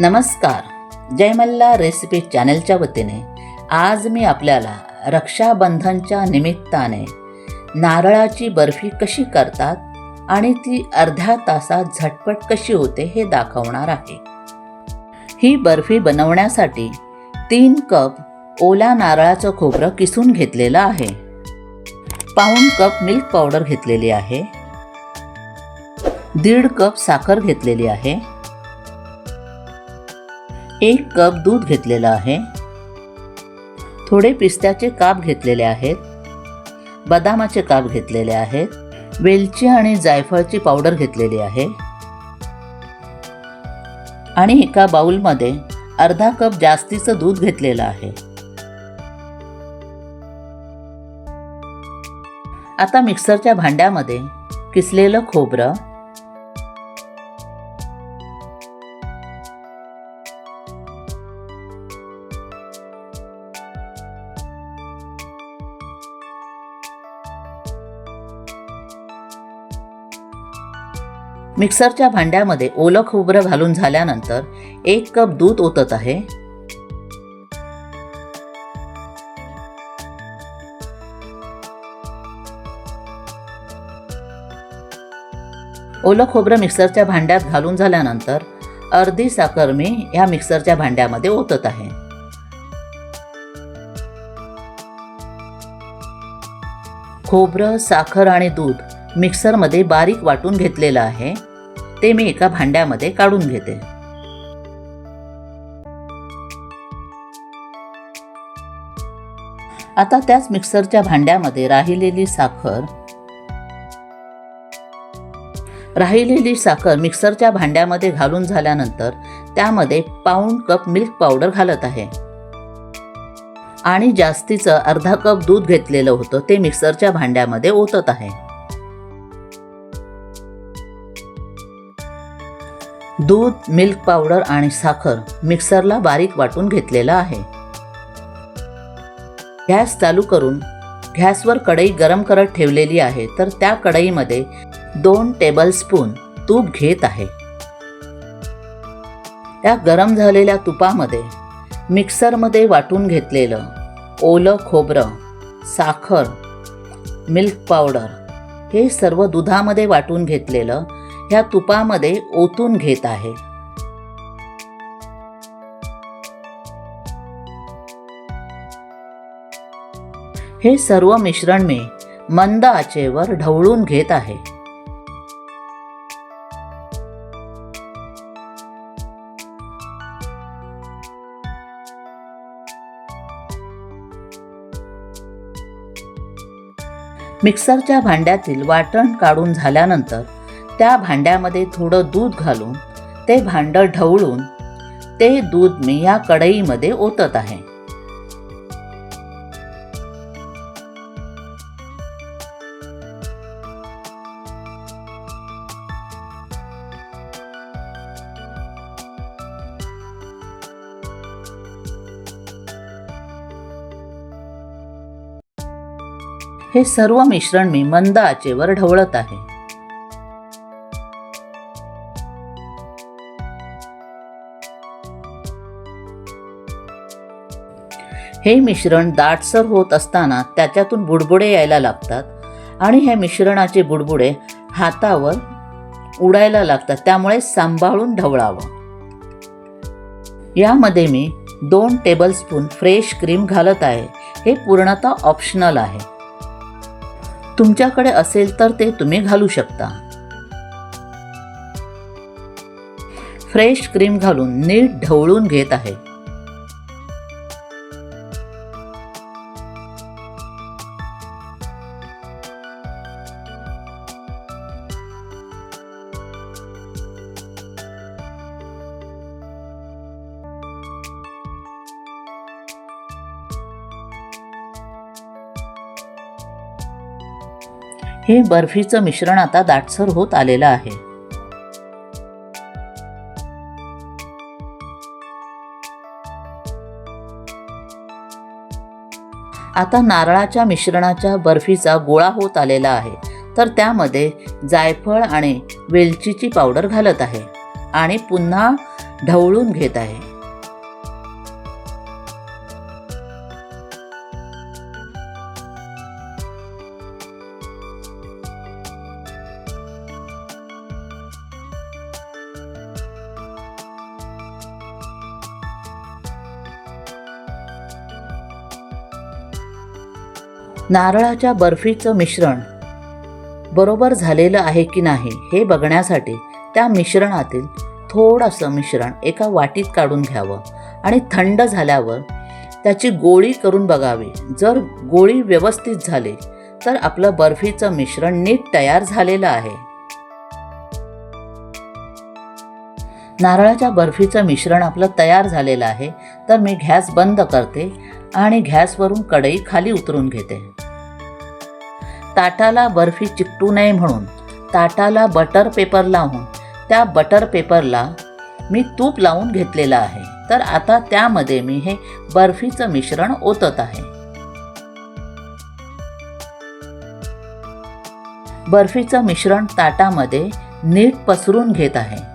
नमस्कार. जयमल्ला रेसिपी चॅनलच्या वतीने आज मी आपल्याला रक्षाबंधनच्या निमित्ताने नारळाची बर्फी कशी करतात आणि ती अर्ध्या तासात झटपट कशी होते हे दाखवणार आहे. ही बर्फी बनवण्यासाठी तीन कप ओल्या नारळाचं खोबरं किसून घेतलेलं आहे. पाऊण कप मिल्क पावडर घेतलेली आहे. दीड कप साखर घेतलेली आहे. एक कप दूध घेतलेलं आहे. थोडे पिस्त्याचे काप घेतलेले आहेत. बदामाचे काप घेतलेले आहेत. वेलची आणि जायफळची पावडर घेतलेली आहे. आणि एका बाऊलमध्ये अर्धा कप जास्तीचं दूध घेतलेलं आहे. आता मिक्सरच्या भांड्यामध्ये किसलेलं खोबरं मिक्सरच्या भांड्यामध्ये ओलं खोबरं घालून झाल्यानंतर एक कप दूध ओतत आहे. ओलं खोबरं मिक्सरच्या भांड्यात घालून झाल्यानंतर अर्धी साखर मी ह्या मिक्सरच्या भांड्यामध्ये ओतत आहे. खोबरं साखर आणि दूध मिक्सरमध्ये बारीक वाटून घेतलेलं आहे. ते मी एका भांड्यामध्ये काढून घेते. आता त्याच मिक्सरच्या भांड्यामध्ये राहिलेली साखर राहिलेली साखर मिक्सरच्या भांड्यामध्ये घालून झाल्यानंतर त्यामध्ये पाऊण कप मिल्क पावडर घालत आहे. आणि जास्तीचं अर्धा कप दूध घेतलेलं होतं ते मिक्सरच्या भांड्यामध्ये ओतत आहे. दूध मिल्क पावडर आणि साखर मिक्सरला बारीक वाटून घेतलेलं आहे. गॅस चालू करून गॅसवर कढई गरम करत ठेवलेली आहे तर त्या कढईमध्ये दोन टेबलस्पून तूप घेत आहे. त्या गरम झालेल्या तुपामध्ये मिक्सरमध्ये वाटून घेतलेलं ओलं खोबरं साखर मिल्क पावडर हे सर्व दुधामध्ये वाटून घेतलेलं ह्या तुपामध्ये ओतून घेत आहे. हे सर्व मिश्रण मी मंद आचेवर ढवळून घेत आहे. मिक्सरच्या भांड्यातील वाटण काढून झाल्यानंतर त्या भांड्यामध्ये थोडं दूध घालून ते भांडं ढवळून ते दूध मी या कढईमध्ये ओतत आहे. हे सर्व मिश्रण मी मंद आचेवर ढवळत आहे. हे मिश्रण दाटसर होत असताना त्याच्यातून बुडबुडे यायला लागतात आणि हे मिश्रणाचे बुडबुडे हातावर उडायला लागतात. त्यामुळे सांभाळून ढवळावं. यामध्ये मी दोन टेबलस्पून फ्रेश क्रीम घालत आहे. हे पूर्णतः ऑप्शनल आहे. तुमच्याकडे असेल तर ते तुम्ही घालू शकता. फ्रेश क्रीम घालून नीट ढवळून घेत आहे. हे बर्फीचं मिश्रण आता दाटसर होत आलेलं आहे. आता नारळाच्या मिश्रणाच्या बर्फीचा गोळा होत आलेला आहे. तर त्यामध्ये जायफळ आणि वेलचीची पावडर घालत आहे आणि पुन्हा ढवळून घेत आहे. नारळाच्या बर्फीचं मिश्रण. बरोबर झालेलं आहे की नाही हे बघण्यासाठी त्या मिश्रणातील थोडंसं मिश्रण एका वाटीत काढून घ्यावं आणि थंड झाल्यावर त्याची गोळी करून बघावी. जर गोळी व्यवस्थित झाली तर आपलं बर्फीचं मिश्रण नीट तयार झालेलं आहे. नारळाच्या बर्फीचं मिश्रण आपलं तयार झालेलं आहे तर मी गॅस बंद करते आणि गॅसवरून कढई खाली उतरून घेते. ताटाला बर्फी चिकटू नये म्हणून ताटाला बटर पेपर लावून त्या बटर पेपरला मी तूप लावून घेतलेलं आहे. तर आता त्यामध्ये मी हे बर्फीचं मिश्रण ओतत आहे. बर्फीचं मिश्रण ताटामध्ये नीट पसरून घेत आहे.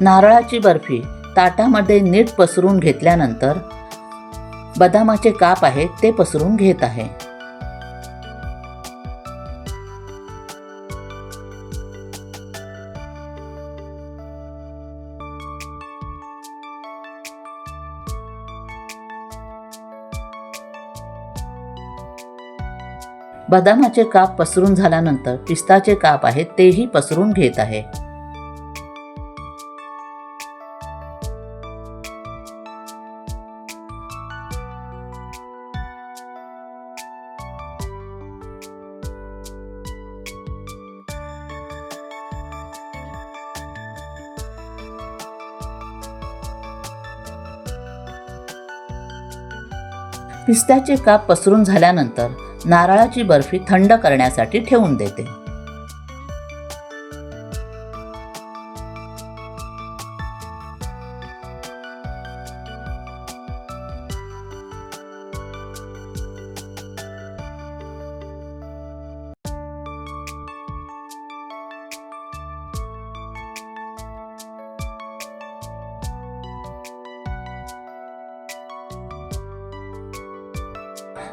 नारळाची बर्फी ताटामध्ये नीट पसरून घेतल्यानंतर बदामाचे काप आहेत ते पसरून घेत आहे. बदामाचे काप पसरून झाल्यानंतर पिस्ताचे काप आहेत तेही पसरून घेत आहे. पिस्त्याचे काप पसरून झाल्यानंतर नारळाची बर्फी थंड करण्यासाठी ठेवून देते.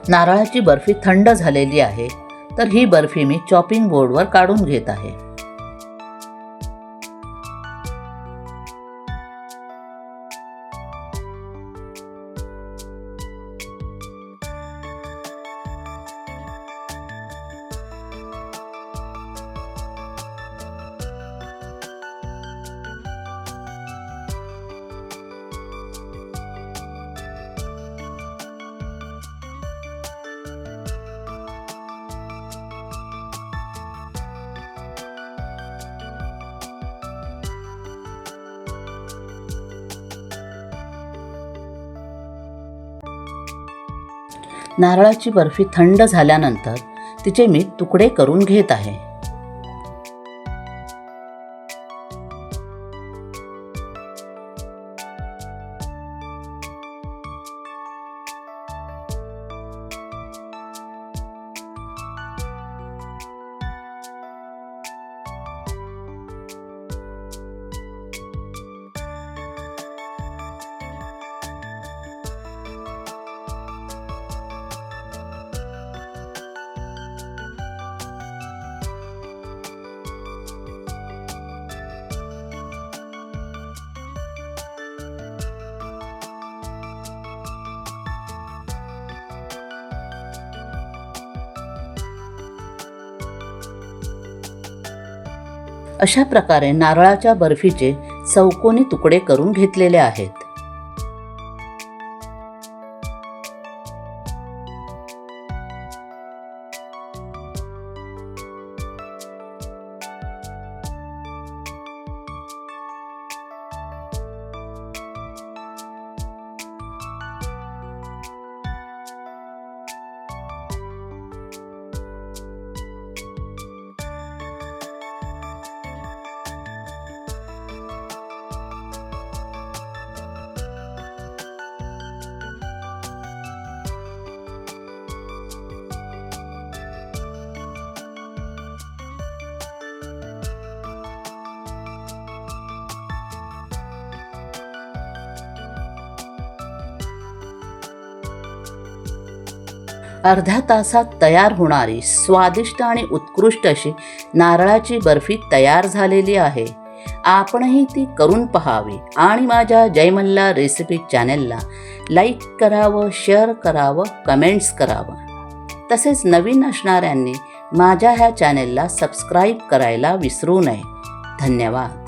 नारळाची बर्फी थंड झालेली आहे तर ही बर्फी मी चॉपिंग बोर्डवर काढून घेत आहे. नारळाची बर्फी थंड झाल्यानंतर तिचे मी तुकडे करून घेत आहे. अशा प्रकारे नारळाच्या बर्फीचे चौकोनी तुकडे करून घेतलेले आहेत. अर्ध्या तासात तयार होणारी स्वादिष्ट आणि उत्कृष्ट अशी नारळाची बर्फी तयार झालेली आहे. आपणही ती करून पहावी आणि माझ्या जयमल्ला रेसिपी चॅनेलला लाईक करावं शेअर करावं कमेंट्स करावं. तसेच नवीन असणाऱ्यांनी माझ्या ह्या चॅनेलला सबस्क्राईब करायला विसरू नये. धन्यवाद.